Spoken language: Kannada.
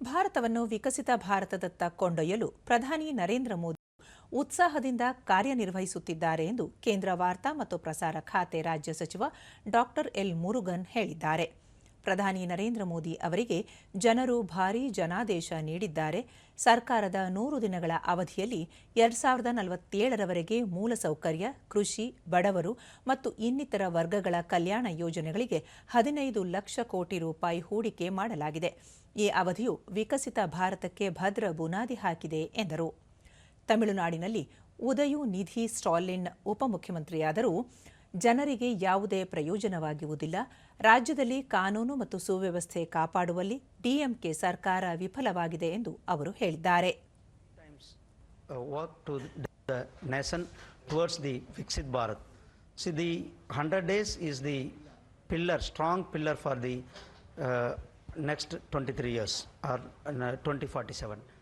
ಭಾರತವನ್ನು ವಿಕಸಿತ ಭಾರತದತ್ತ ಕೊಂಡೊಯ್ಯಲು ಪ್ರಧಾನಿ ನರೇಂದ್ರ ಮೋದಿ ಉತ್ಸಾಹದಿಂದ ಕಾರ್ಯನಿರ್ವಹಿಸುತ್ತಿದ್ದಾರೆ ಎಂದು ಕೇಂದ್ರ ವಾರ್ತಾ ಮತ್ತು ಪ್ರಸಾರ ಖಾತೆ ರಾಜ್ಯ ಸಚಿವ ಡಾಕ್ಟರ್ ಎಲ್ ಮುರುಗನ್ ಹೇಳಿದ್ದಾರೆ. ಪ್ರಧಾನಿ ನರೇಂದ್ರ ಮೋದಿ ಅವರಿಗೆ ಜನರು ಭಾರೀ ಜನಾದೇಶ ನೀಡಿದ್ದಾರೆ. ಸರ್ಕಾರದ ನೂರು ದಿನಗಳ ಅವಧಿಯಲ್ಲಿ ಎರಡ್ ಸಾವಿರದ ನಲವತ್ತೇಳರವರೆಗೆ ಮೂಲಸೌಕರ್ಯ, ಕೃಷಿ, ಬಡವರು ಮತ್ತು ಇನ್ನಿತರ ವರ್ಗಗಳ ಕಲ್ಯಾಣ ಯೋಜನೆಗಳಿಗೆ ಹದಿನೈದು ಲಕ್ಷ ಕೋಟಿ ರೂಪಾಯಿ ಹೂಡಿಕೆ ಮಾಡಲಾಗಿದೆ. ಈ ಅವಧಿಯು ವಿಕಸಿತ ಭಾರತಕ್ಕೆ ಭದ್ರ ಬುನಾದಿ ಹಾಕಿದೆ ಎಂದರು. ತಮಿಳುನಾಡಿನಲ್ಲಿ ಉದಯು ನಿಧಿ ಸ್ಟಾಲಿನ್ ಉಪಮುಖ್ಯಮಂತ್ರಿಯಾದರೂ ಜನರಿಗೆ ಯಾವುದೇ ಪ್ರಯೋಜನವಾಗುವುದಿಲ್ಲ ರಾಜ್ಯದಲ್ಲಿ ಕಾನೂನು ಮತ್ತು ಸುವ್ಯವಸ್ಥೆ ಕಾಪಾಡುವಲ್ಲಿ ಡಿಎಂಕೆ ಸರ್ಕಾರ ವಿಫಲವಾಗಿದೆ ಎಂದು ಅವರು ಹೇಳಿದ್ದಾರೆ. Next twenty three years or twenty forty the